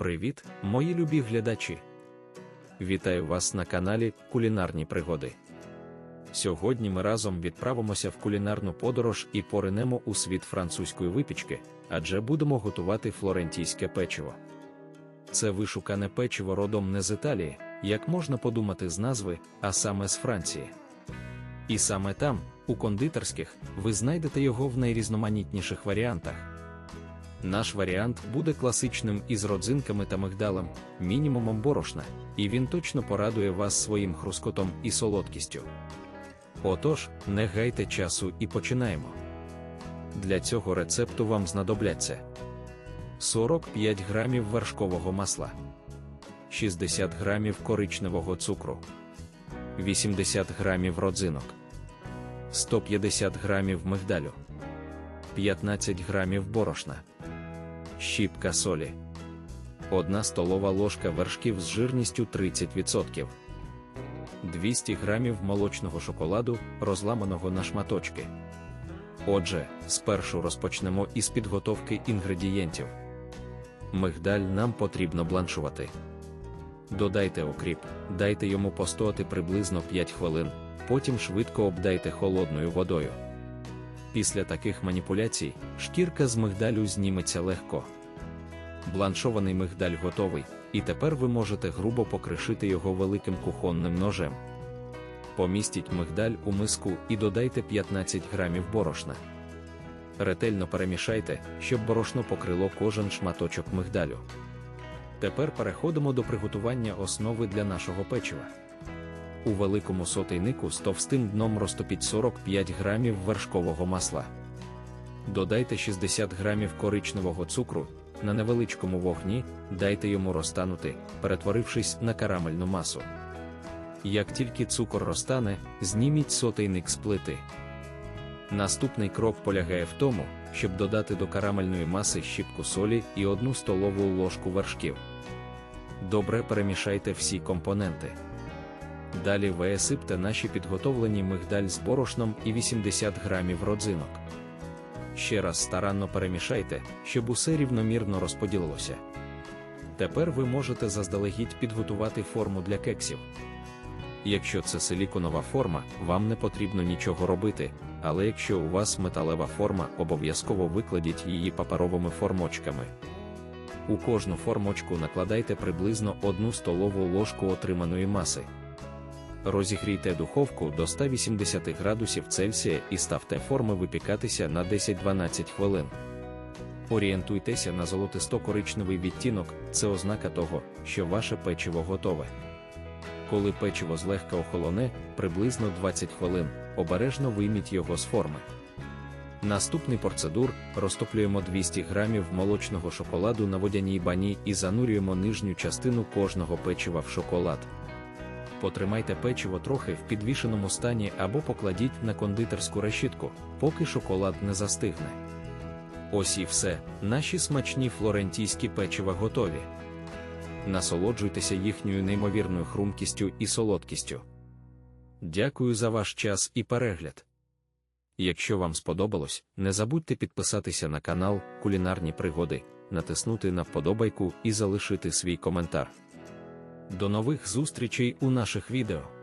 Привіт, мої любі глядачі! Вітаю вас на каналі Кулінарні Пригоди. Сьогодні ми разом відправимося в кулінарну подорож і поринемо у світ французької випічки, адже будемо готувати флорентійське печиво. Це вишукане печиво родом не з Італії, як можна подумати з назви, а саме з Франції. І саме там, у кондитерських, ви знайдете його в найрізноманітніших варіантах. Наш варіант буде класичним із родзинками та мигдалем, мінімумом борошна, і він точно порадує вас своїм хрускотом і солодкістю. Отож, не гайте часу і починаємо. Для цього рецепту вам знадобляться 45 грамів вершкового масла, 60 грамів коричневого цукру, 80 грамів родзинок, 150 грамів мигдалю, 15 грамів борошна, щіпка солі, 1 столова ложка вершків з жирністю 30%, 200 грамів молочного шоколаду, розламаного на шматочки. Отже, спершу розпочнемо із підготовки інгредієнтів. Мигдаль нам потрібно бланшувати. Додайте окріп, дайте йому постояти приблизно 5 хвилин, потім швидко обдайте холодною водою. Після таких маніпуляцій шкірка з мигдалю зніметься легко. Бланшований мигдаль готовий, і тепер ви можете грубо покришити його великим кухонним ножем. Помістіть мигдаль у миску і додайте 15 грамів борошна. Ретельно перемішайте, щоб борошно покрило кожен шматочок мигдалю. Тепер переходимо до приготування основи для нашого печива. У великому сотейнику з товстим дном розтопіть 45 грамів вершкового масла. Додайте 60 грамів коричневого цукру, на невеличкому вогні дайте йому розтанути, перетворившись на карамельну масу. Як тільки цукор розтане, зніміть сотейник з плити. Наступний крок полягає в тому, щоб додати до карамельної маси щіпку солі і одну столову ложку вершків. Добре перемішайте всі компоненти. Далі висипте наші підготовлені мигдаль з борошном і 80 грамів родзинок. Ще раз старанно перемішайте, щоб усе рівномірно розподілилося. Тепер ви можете заздалегідь підготувати форму для кексів. Якщо це силіконова форма, вам не потрібно нічого робити, але якщо у вас металева форма, обов'язково викладіть її паперовими формочками. У кожну формочку накладайте приблизно 1 столову ложку отриманої маси. Розігрійте духовку до 180 градусів Цельсія і ставте форми випікатися на 10-12 хвилин. Орієнтуйтеся на золотисто-коричневий відтінок, це ознака того, що ваше печиво готове. Коли печиво злегка охолоне, приблизно 20 хвилин, обережно вийміть його з форми. Наступний процедур розтоплюємо 200 грамів молочного шоколаду на водяній бані і занурюємо нижню частину кожного печива в шоколад. Потримайте печиво трохи в підвішеному стані або покладіть на кондитерську решітку, поки шоколад не застигне. Ось і все, наші смачні флорентійські печива готові. Насолоджуйтеся їхньою неймовірною хрумкістю і солодкістю. Дякую за ваш час і перегляд. Якщо вам сподобалось, не забудьте підписатися на канал Кулінарні Пригоди, натиснути на вподобайку і залишити свій коментар. До нових зустрічей у наших відео.